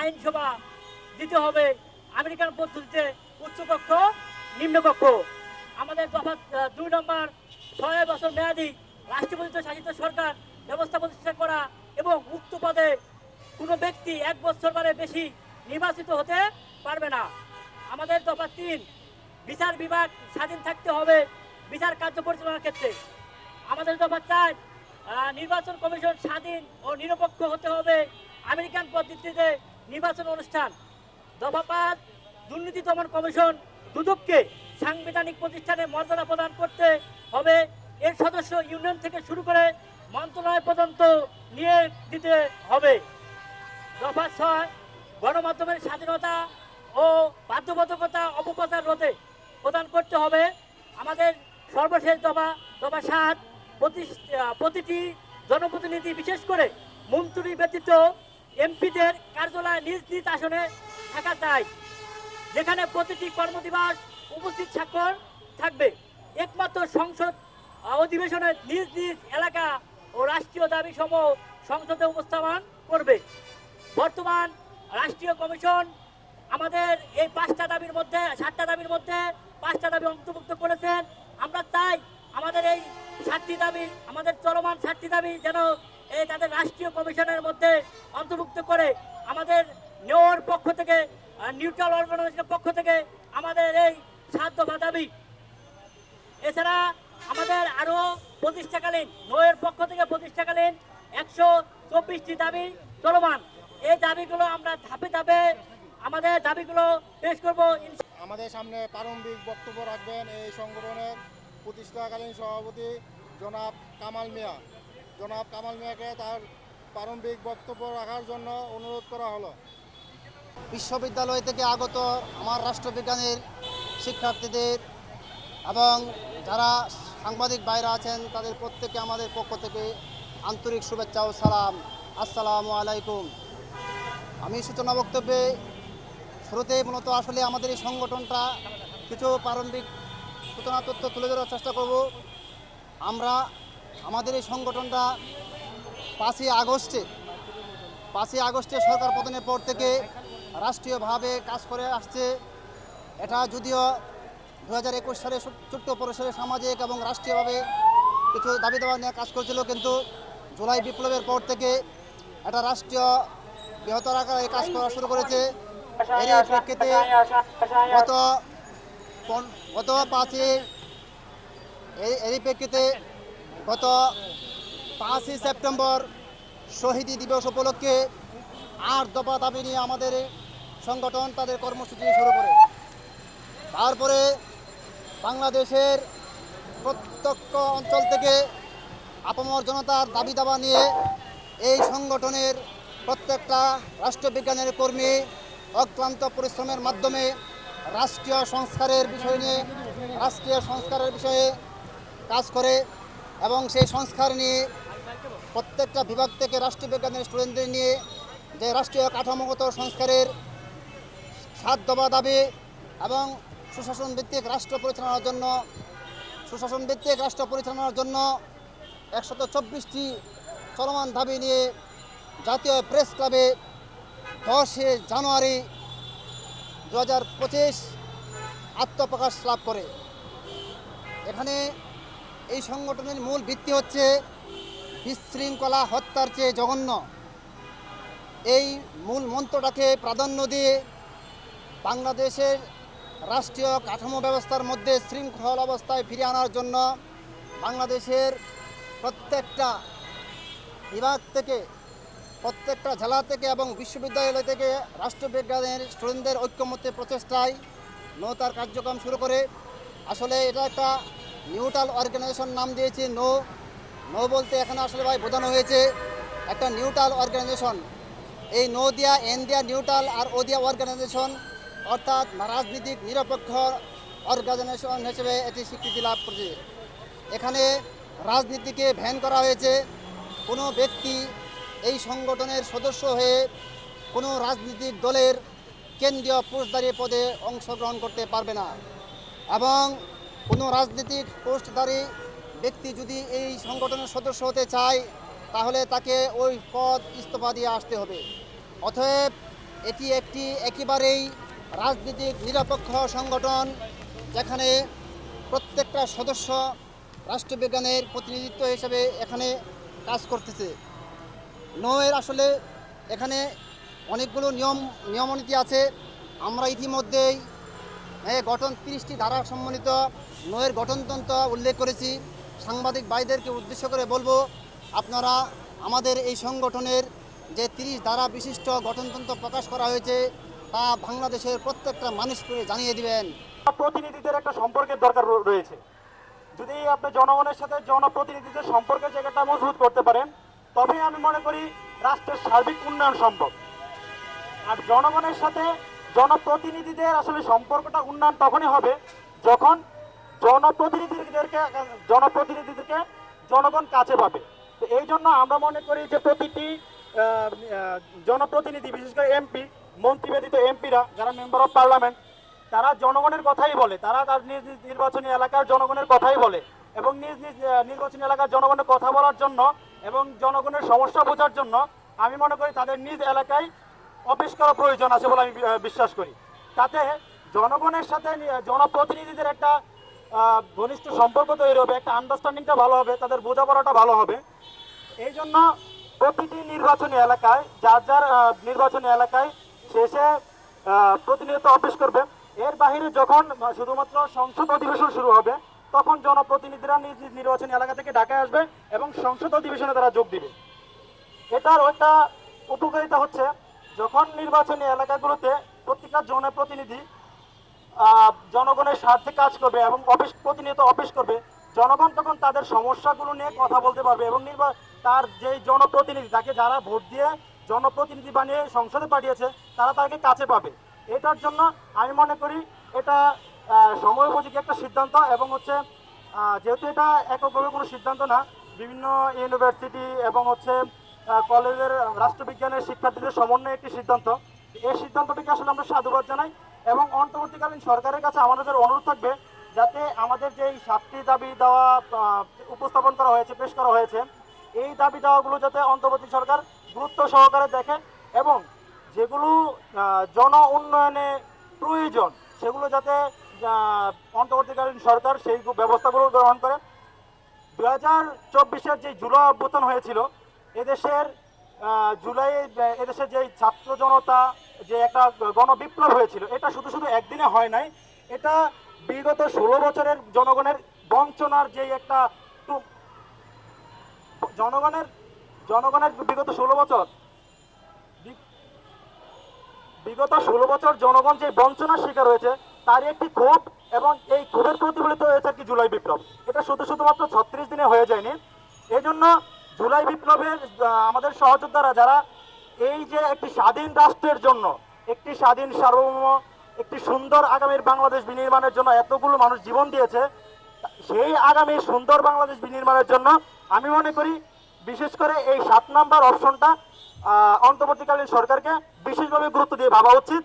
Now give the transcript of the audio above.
আইনসভা দিতে হবে। আমেরিকান পদ্ধতিতে উচ্চকক্ষ নিম্নকক্ষ আমাদের দফা দুই নম্বর, ছয় বছর মেয়াদী রাষ্ট্রপতিত্ব শাসিত সরকার ব্যবস্থা প্রতিষ্ঠা করা এবং উক্ত পদে কোনো ব্যক্তি এক বছর বারে বেশি নির্বাচিত হতে পারবে না। আমাদের দফা তিন, বিচার বিভাগ স্বাধীন থাকতে হবে বিচার কার্য পরিচালনার ক্ষেত্রে। আমাদের দফা চার নির্বাচন কমিশন স্বাধীন ও নিরপেক্ষ হতে হবে। আমেরিকান পদ্ধতিতে নির্বাচন অনুষ্ঠান। দফা পাঁচ দুর্নীতি দমন কমিশন দুদককে সাংবিধানিক প্রতিষ্ঠানে মর্যাদা প্রদান করতে হবে। এর সদস্য ইউনিয়ন থেকে শুরু করে মন্ত্রণালয় পর্যন্ত নিয়ে দিতে হবে। দফা ছয়, গণমাধ্যমের স্বাধীনতা ও বাধ্যবাধকতা অপপ্রচার রোধে প্রদান করতে হবে। আমাদের সর্বশেষ দফা দফা সাত প্রতি- প্রতিটি জনপ্রতিনিধি বিশেষ করে মন্ত্রী ব্যতীত এমপিদের কার্যালয় নিজ নিজ আসনে থাকা চাই যেখানে প্রতিটি কর্মদিবস উপস্থিত স্বাক্ষর থাকবে। একমাত্র সংসদ অধিবেশনে নিজ নিজ এলাকা ও রাষ্ট্রীয় দাবি সমূহ সংসদে উপস্থাপন করবে। বর্তমান রাষ্ট্রীয় কমিশন আমাদের এই পাঁচটা দাবির মধ্যে, সাতটা দাবির মধ্যে পাঁচটা দাবি অন্তর্ভুক্ত করেছেন। আমরা চাই আমাদের এই সাতটি দাবি, আমাদের চলমান সাতটি দাবি যেন তাদের রাষ্ট্রীয় কমিশনের মধ্যে অন্তর্ভুক্ত করে আমাদের নেওয়ার পক্ষ থেকে নিউট্রাল অর্গানাইজেশনের পক্ষ থেকে আমাদের এই সাত দফা দাবি। এছাড়া আমাদের আরও প্রতিষ্ঠাকালীন নয়ের পক্ষ থেকে প্রতিষ্ঠাকালীন একশো চব্বিশটি দাবি চলমান। এই দাবিগুলো আমরা ধাপে ধাপে আমাদের দাবিগুলো পেশ করব। আমাদের সামনে প্রারম্ভিক বক্তব্য রাখবেন এই সংগঠনের প্রতিষ্ঠাকালীন সভাপতি জনাব কামাল মিয়া। জনাব কামাল মিয়াকে তার প্রারম্ভিক বক্তব্য রাখার জন্য অনুরোধ করা হলো। বিশ্ববিদ্যালয় থেকে আগত আমার রাষ্ট্রবিজ্ঞানের শিক্ষার্থীদের এবং যারা সাংবাদিক বাইরে আছেন, তাদের প্রত্যেকে আমাদের পক্ষ থেকে আন্তরিক শুভেচ্ছা ও সালাম। আসসালামু আলাইকুম। আমি সূচনা বক্তব্যে শুরুতেই মূলত আসলে আমাদের এই সংগঠনটা কিছু প্রারম্ভিক সূচনা তথ্য তুলে ধরার চেষ্টা করব। আমরা আমাদের এই সংগঠনটা পাঁচই আগস্টে পাঁচই আগস্টে সরকার পতনের পর থেকে রাষ্ট্রীয়ভাবে কাজ করে আসছে। এটা যদিও দু হাজার একুশ সালে ছোট্ট পরিসরে সামাজিক এবং রাষ্ট্রীয়ভাবে কিছু দাবি দাবা নিয়ে কাজ করছিল, কিন্তু জুলাই বিপ্লবের পর থেকে এটা রাষ্ট্রীয় বৃহত্তর আকারে কাজ করা শুরু করেছে। এর প্রেক্ষিতে গত গত পাঁচই এরই প্রেক্ষিতে গত পাঁচই সেপ্টেম্বর শহীদী দিবস উপলক্ষে আট দফা দাবি নিয়ে আমাদের সংগঠন তাদের কর্মসূচি শুরু করে। তারপরে বাংলাদেশের প্রত্যক্ষ অঞ্চল থেকে আপামর জনতার দাবি দাবা নিয়ে এই সংগঠনের প্রত্যেকটা রাষ্ট্রবিজ্ঞানের কর্মী অক্লান্ত পরিশ্রমের মাধ্যমে রাষ্ট্রীয় সংস্কারের বিষয় নিয়ে, রাষ্ট্রীয় সংস্কারের বিষয়ে কাজ করে। এবং সেই সংস্কার নিয়ে প্রত্যেকটা বিভাগ থেকে রাষ্ট্রবিজ্ঞানের স্টুডেন্টদের নিয়ে যে রাষ্ট্রীয় কাঠামোগত সংস্কারের সাত দফা দাবি এবং সুশাসন ভিত্তিক রাষ্ট্র পরিচালনার জন্য, সুশাসন ভিত্তিক রাষ্ট্র পরিচালনার জন্য একশত চব্বিশটি চলমান দাবি নিয়ে জাতীয় প্রেস ক্লাবে দশে জানুয়ারি দু হাজার পঁচিশ আত্মপ্রকাশ লাভ করে। এখানে এই সংগঠনের মূল ভিত্তি হচ্ছে বিশৃঙ্খলা হত্যার চেয়ে জঘন্য। এই মূল মন্ত্রটাকে প্রাধান্য দিয়ে বাংলাদেশের রাষ্ট্রীয় কাঠামো ব্যবস্থার মধ্যে শৃঙ্খল অবস্থায় ফিরিয়ে আনার জন্য বাংলাদেশের প্রত্যেকটা বিভাগ থেকে, প্রত্যেকটা জেলা থেকে এবং বিশ্ববিদ্যালয় থেকে রাষ্ট্রবিজ্ঞানের স্টুডেন্টদের ঐক্যমত্যে প্রচেষ্টায় নো তার কার্যক্রম শুরু করে। আসলে এটা একটা নিউট্রাল অর্গানাইজেশন নাম দিয়েছি নো। নো বলতে এখানে আসলে ভাই বোঝানো হয়েছে, একটা নিউট্রাল অর্গানাইজেশন। এই নো দিয়া, এন দিয়া নিউট্রাল আর ও দিয়া অর্গানাইজেশন, অর্থাৎ রাজনীতিক নিরপেক্ষ অর্গানাইজেশন হিসেবে এটি স্বীকৃতি লাভ করেছে। এখানে রাজনীতিকে ভ্যান করা হয়েছে, কোনো ব্যক্তি এই সংগঠনের সদস্য হয়ে কোনো রাজনৈতিক দলের কেন্দ্রীয় পোস্টধারী পদে অংশগ্রহণ করতে পারবে না। এবং কোনো রাজনৈতিক পোস্টধারী ব্যক্তি যদি এই সংগঠনের সদস্য হতে চায়, তাহলে তাকে ওই পদ ইস্তফা দিয়ে আসতে হবে। অতএব এটি একটি একেবারেই রাজনৈতিক নিরপেক্ষ সংগঠন, যেখানে প্রত্যেকটা সদস্য রাষ্ট্রবিজ্ঞানের প্রতিনিধিত্ব হিসেবে এখানে কাজ করতেছে। নয়ের আসলে এখানে অনেকগুলো নিয়ম, নিয়মনীতি আছে। আমরা ইতিমধ্যেই এই গঠন তিরিশটি ধারা সম্বলিত নয়ের গঠনতন্ত্র উল্লেখ করেছি। সাংবাদিক ভাইদেরকে উদ্দেশ্য করে বলব, আপনারা আমাদের এই সংগঠনের যে তিরিশ ধারা বিশিষ্ট গঠনতন্ত্র প্রকাশ করা হয়েছে, তা বাংলাদেশের প্রত্যেকটা মানুষকে জানিয়ে দিবেন। প্রতিনিধিদের একটা সম্পর্কের দরকার রয়েছে। যদি আপনি জনগণের সাথে জনপ্রতিনিধিদের সম্পর্কের জায়গাটা মজবুত করতে পারেন, তবেই আমি মনে করি রাষ্ট্রের সার্বিক উন্নয়ন সম্ভব। আর জনগণের সাথে জনপ্রতিনিধিদের আসলে সম্পর্কটা উন্নয়ন তখনই হবে যখন জনপ্রতিনিধিদেরকে জনপ্রতিনিধিদেরকে জনগণ কাছে পাবে। তো এই জন্য আমরা মনে করি যে প্রতিটি জনপ্রতিনিধি, বিশেষ করে এমপি, মন্ত্রী ব্যতীত এমপিরা, যারা মেম্বার অফ পার্লামেন্ট তারা জনগণের কথাই বলে। তারা তার নিজ নিজ নির্বাচনী এলাকার জনগণের কথাই বলে এবং নিজ নিজ নির্বাচনী এলাকার জনগণের কথা বলার জন্য এবং জনগণের সমস্যা বোঝার জন্য আমি মনে করি তাদের নিজ এলাকায় অফিস করা প্রয়োজন আছে বলে আমি বিশ্বাস করি। তাতে জনগণের সাথে জনপ্রতিনিধিদের একটা ঘনিষ্ঠ সম্পর্ক তৈরি হবে একটা আন্ডারস্ট্যান্ডিংটা ভালো হবে তাদের বোঝাপড়াটা ভালো হবে। এই জন্য প্রতিটি নির্বাচনী এলাকায় যার যার নির্বাচনী এলাকায় শেষে আহ, প্রতিনিয়ত অফিস করবে। এর বাহিরে যখন শুধুমাত্র সংসদ অধিবেশন শুরু হবে তখন জনপ্রতিনিধিরা নিজ নিজ নির্বাচনী এলাকা থেকে ঢাকায় আসবে এবং সংসদ অধিবেশনে তারা যোগ দিবে। এটার একটা উপকারিতা হচ্ছে যখন নির্বাচনী এলাকাগুলোতে প্রত্যেকটা জনপ্রতিনিধি জনগণের স্বার্থে কাজ করবে এবং অফিস প্রতিনিয়ত অফিস করবে। জনগণ তখন তাদের সমস্যাগুলো নিয়ে কথা বলতে পারবে এবং তার যেই জনপ্রতিনিধি, তাকে যারা ভোট দিয়ে জনপ্রতিনিধি বানিয়ে সংসদে পাঠিয়েছে, তারা তাকে কাছে পাবে। এটার জন্য আমি মনে করি এটা সময় উপযোগী একটা সিদ্ধান্ত এবং হচ্ছে যেহেতু এটা এককভাবে কোনো সিদ্ধান্ত না, বিভিন্ন ইউনিভার্সিটি এবং হচ্ছে কলেজের রাষ্ট্রবিজ্ঞানের শিক্ষার্থীদের সমন্বয়ে একটি সিদ্ধান্ত। এই সিদ্ধান্তটিকে আসলে আমরা সাধুবাদ জানাই। এবং অন্তর্বর্তীকালীন সরকারের কাছে আমাদের অনুরোধ থাকবে যাতে আমাদের যে এই সাতটি দাবি দেওয়া উপস্থাপন করা হয়েছে, পেশ করা হয়েছে, এই দাবি দেওয়াগুলো যাতে অন্তর্বর্তী সরকার গুরুত্ব সহকারে দেখে এবং যেগুলো জন উন্নয়নে প্রয়োজন, সেগুলো যাতে অন্তর্বর্তীকালীন সরকার সেই ব্যবস্থাগুলো গ্রহণ করে। দু হাজার চব্বিশের যে জুলাই অভ্যুত্থান হয়েছিল, এদেশের জুলাই, এদেশের যে ছাত্র জনতা যে একটা গণবিপ্লব হয়েছিল, এটা শুধু শুধু একদিনে হয় নাই, এটা বিগত ষোলো বছরের জনগণের বঞ্চনার যে একটা জনগণের জনগণের বিগত ষোলো বছর বিগত ষোলো বছর জনগণ যে বঞ্চনার শিকার হয়েছে, তারই একটি ক্ষোভ এবং এই ক্ষোভের প্রতিফলিত হয়েছে আর কি জুলাই বিপ্লব। এটা শুধু শুধুমাত্র ছত্রিশ দিনে হয়ে যায়নি। এই জন্য জুলাই বিপ্লবের আমাদের সহযোদ্ধারা যারা এই যে একটি স্বাধীন রাষ্ট্রের জন্য, একটি স্বাধীন সার্বভৌম, একটি সুন্দর আগামীর বাংলাদেশ বিনির্মাণের জন্য এতগুলো মানুষ জীবন দিয়েছে, সেই আগামী সুন্দর বাংলাদেশ বিনির্মাণের জন্য আমি মনে করি বিশেষ করে এই সাত নাম্বার অপশনটা অন্তর্বর্তীকালীন সরকারকে বিশেষভাবে গুরুত্ব দিয়ে ভাবা উচিত।